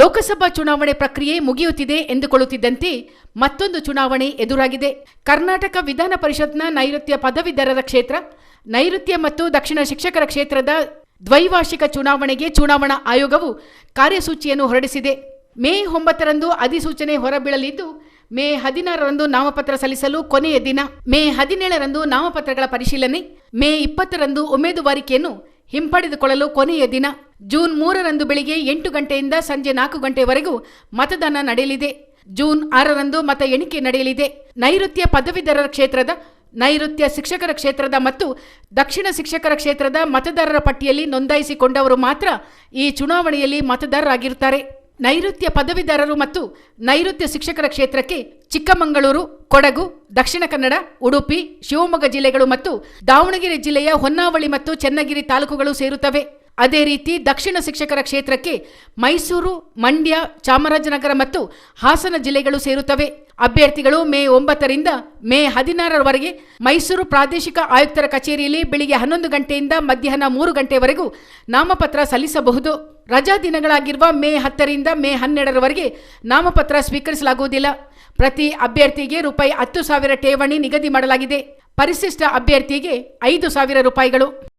ಲೋಕಸಭಾ ಚುನಾವಣೆ ಪ್ರಕ್ರಿಯೆ ಮುಗಿಯುತ್ತಿದೆ ಎಂದುಕೊಳ್ಳುತ್ತಿದ್ದಂತೆ ಮತ್ತೊಂದು ಚುನಾವಣೆ ಎದುರಾಗಿದೆ. ಕರ್ನಾಟಕ ವಿಧಾನ ಪರಿಷತ್ನ ನೈಋತ್ಯ ಪದವೀಧರರ ಕ್ಷೇತ್ರ, ನೈಋತ್ಯ ಮತ್ತು ದಕ್ಷಿಣ ಶಿಕ್ಷಕರ ಕ್ಷೇತ್ರದ ದ್ವೈವಾರ್ಷಿಕ ಚುನಾವಣೆಗೆ ಚುನಾವಣಾ ಆಯೋಗವು ಕಾರ್ಯಸೂಚಿಯನ್ನು ಹೊರಡಿಸಿದೆ. ಮೇ ಒಂಬತ್ತರಂದು ಅಧಿಸೂಚನೆ ಹೊರಬೀಳಲಿದ್ದು, ಮೇ ಹದಿನಾರರಂದು ನಾಮಪತ್ರ ಸಲ್ಲಿಸಲು ಕೊನೆಯ ದಿನ. ಮೇ ಹದಿನೇಳರಂದು ನಾಮಪತ್ರಗಳ ಪರಿಶೀಲನೆ, ಮೇ ಇಪ್ಪತ್ತರಂದು ಉಮೇದುವಾರಿಕೆಯನ್ನು ಹಿಂಪಡೆದುಕೊಳ್ಳಲು ಕೊನೆಯ ದಿನ. ಜೂನ್ ಮೂರರಂದು ಬೆಳಿಗ್ಗೆ ಎಂಟು ಗಂಟೆಯಿಂದ ಸಂಜೆ ನಾಲ್ಕು ಗಂಟೆವರೆಗೂ ಮತದಾನ ನಡೆಯಲಿದೆ. ಜೂನ್ ಆರರಂದು ಮತ ಎಣಿಕೆ ನಡೆಯಲಿದೆ. ನೈಋತ್ಯ ಪದವೀಧರರ ಕ್ಷೇತ್ರದ, ನೈಋತ್ಯ ಶಿಕ್ಷಕರ ಕ್ಷೇತ್ರದ ಮತ್ತು ದಕ್ಷಿಣ ಶಿಕ್ಷಕರ ಕ್ಷೇತ್ರದ ಮತದಾರರ ಪಟ್ಟಿಯಲ್ಲಿ ನೋಂದಾಯಿಸಿಕೊಂಡವರು ಮಾತ್ರ ಈ ಚುನಾವಣೆಯಲ್ಲಿ ಮತದಾರರಾಗಿರುತ್ತಾರೆ. ನೈಋತ್ಯ ಪದವೀಧರರು ಮತ್ತು ನೈಋತ್ಯ ಶಿಕ್ಷಕರ ಕ್ಷೇತ್ರಕ್ಕೆ ಚಿಕ್ಕಮಗಳೂರು, ಕೊಡಗು, ದಕ್ಷಿಣ ಕನ್ನಡ, ಉಡುಪಿ, ಶಿವಮೊಗ್ಗ ಜಿಲ್ಲೆಗಳು ಮತ್ತು ದಾವಣಗೆರೆ ಜಿಲ್ಲೆಯ ಹೊನ್ನಾವಳಿ ಮತ್ತು ಚನ್ನಗಿರಿ ತಾಲೂಕುಗಳು ಸೇರುತ್ತವೆ. ಅದೇ ರೀತಿ ದಕ್ಷಿಣ ಶಿಕ್ಷಕರ ಕ್ಷೇತ್ರಕ್ಕೆ ಮೈಸೂರು, ಮಂಡ್ಯ, ಚಾಮರಾಜನಗರ ಮತ್ತು ಹಾಸನ ಜಿಲ್ಲೆಗಳು ಸೇರುತ್ತವೆ. ಅಭ್ಯರ್ಥಿಗಳು ಮೇ ಒಂಬತ್ತರಿಂದ ಮೇ ಹದಿನಾರರವರೆಗೆ ಮೈಸೂರು ಪ್ರಾದೇಶಿಕ ಆಯುಕ್ತರ ಕಚೇರಿಯಲ್ಲಿ ಬೆಳಿಗ್ಗೆ ಹನ್ನೊಂದು ಗಂಟೆಯಿಂದ ಮಧ್ಯಾಹ್ನ ಮೂರು ಗಂಟೆವರೆಗೂ ನಾಮಪತ್ರ ಸಲ್ಲಿಸಬಹುದು. ರಜಾ ದಿನಗಳಾಗಿರುವ ಮೇ ಹತ್ತರಿಂದ ಮೇ ಹನ್ನೆರಡರವರೆಗೆ ನಾಮಪತ್ರ ಸ್ವೀಕರಿಸಲಾಗುವುದಿಲ್ಲ. ಪ್ರತಿ ಅಭ್ಯರ್ಥಿಗೆ ರೂಪಾಯಿ ಹತ್ತು ಸಾವಿರ ಠೇವಣಿ ನಿಗದಿ ಮಾಡಲಾಗಿದೆ. ಪರಿಶಿಷ್ಟ ಅಭ್ಯರ್ಥಿಗೆ ಐದು ಸಾವಿರ ರೂಪಾಯಿಗಳು.